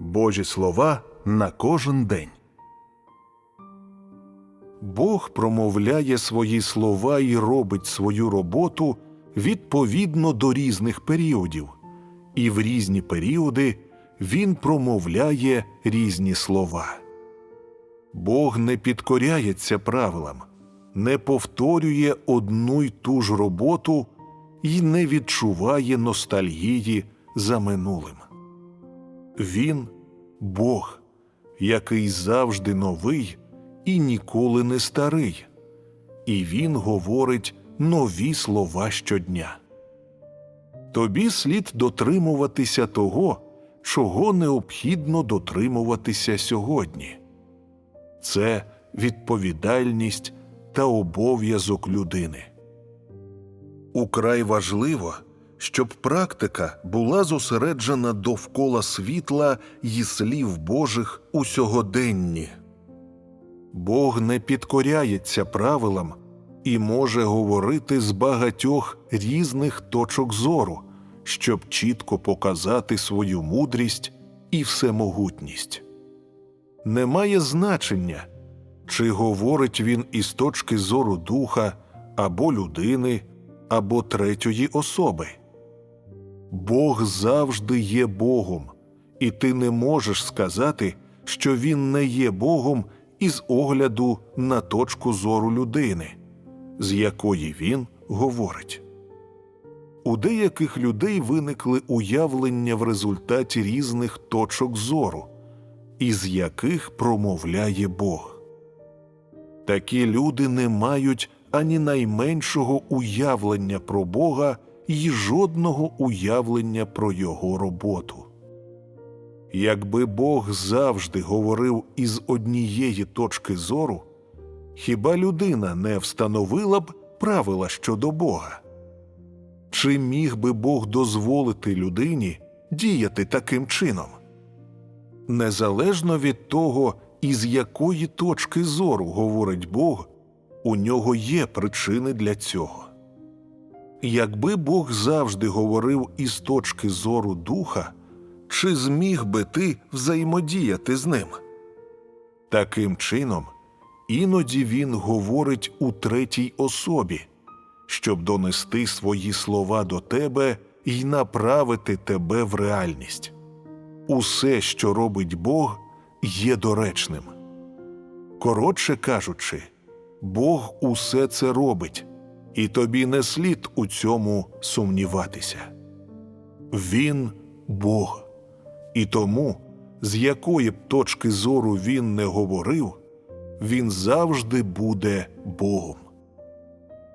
Божі слова на кожен день. Бог промовляє свої слова і робить свою роботу відповідно до різних періодів, і в різні періоди Він промовляє різні слова. Бог не підкоряється правилам, не повторює одну й ту ж роботу і не відчуває ностальгії за минулим. Він Бог, який завжди новий і ніколи не старий, і Він говорить нові слова щодня. Тобі слід дотримуватися того, чого необхідно дотримуватися сьогодні. Це відповідальність та обов'язок людини. Украй важливо, щоб практика була зосереджена довкола світла й слів Божих у сьогоденні. Бог не підкоряється правилам і може говорити з багатьох різних точок зору, щоб чітко показати свою мудрість і всемогутність. Немає значення, чи говорить він із точки зору духа або людини, або третьої особи. Бог завжди є Богом, і ти не можеш сказати, що Він не є Богом із огляду на точку зору людини, з якої він говорить. У деяких людей виникли уявлення в результаті різних точок зору, із яких промовляє Бог. Такі люди не мають ані найменшого уявлення про Бога і жодного уявлення про Його роботу. Якби Бог завжди говорив із однієї точки зору, хіба людина не встановила б правила щодо Бога? Чи міг би Бог дозволити людині діяти таким чином? Незалежно від того, із якої точки зору говорить Бог, у нього є причини для цього. Якби Бог завжди говорив із точки зору духа, чи зміг би ти взаємодіяти з ним? Таким чином, іноді він говорить у третій особі, щоб донести свої слова до тебе і направити тебе в реальність. Усе, що робить Бог, є доречним. Коротше кажучи, Бог усе це робить, і тобі не слід у цьому сумніватися. Він Бог, і тому, з якої б точки зору він не говорив, він завжди буде Богом.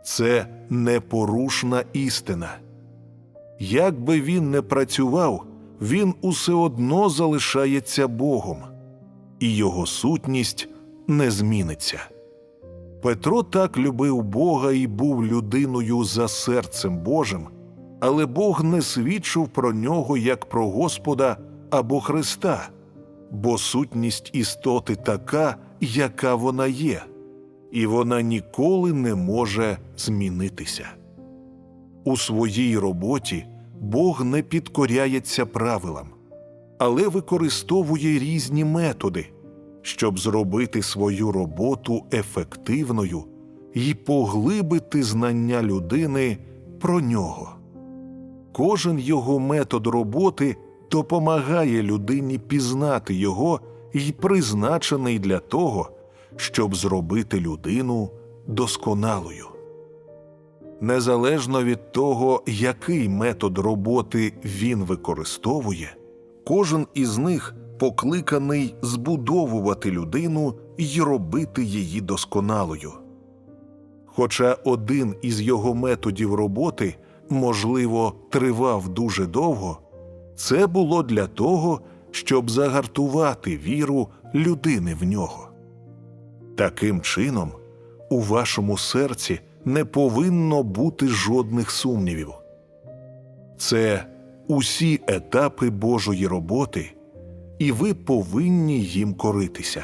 Це непорушна істина. Як би він не працював, він усе одно залишається Богом, і його сутність не зміниться. Петро так любив Бога і був людиною за серцем Божим, але Бог не свідчив про нього як про Господа або Христа, бо сутність істоти така, яка вона є, і вона ніколи не може змінитися. У своїй роботі Бог не підкоряється правилам, але використовує різні методи, щоб зробити свою роботу ефективною і поглибити знання людини про нього. Кожен його метод роботи допомагає людині пізнати його і призначений для того, щоб зробити людину досконалою. Незалежно від того, який метод роботи він використовує, кожен із них покликаний збудовувати людину і робити її досконалою. Хоча один із його методів роботи, можливо, тривав дуже довго, це було для того, щоб загартувати віру людини в нього. Таким чином, у вашому серці не повинно бути жодних сумнівів. Це усі етапи Божої роботи, і ви повинні їм коритися.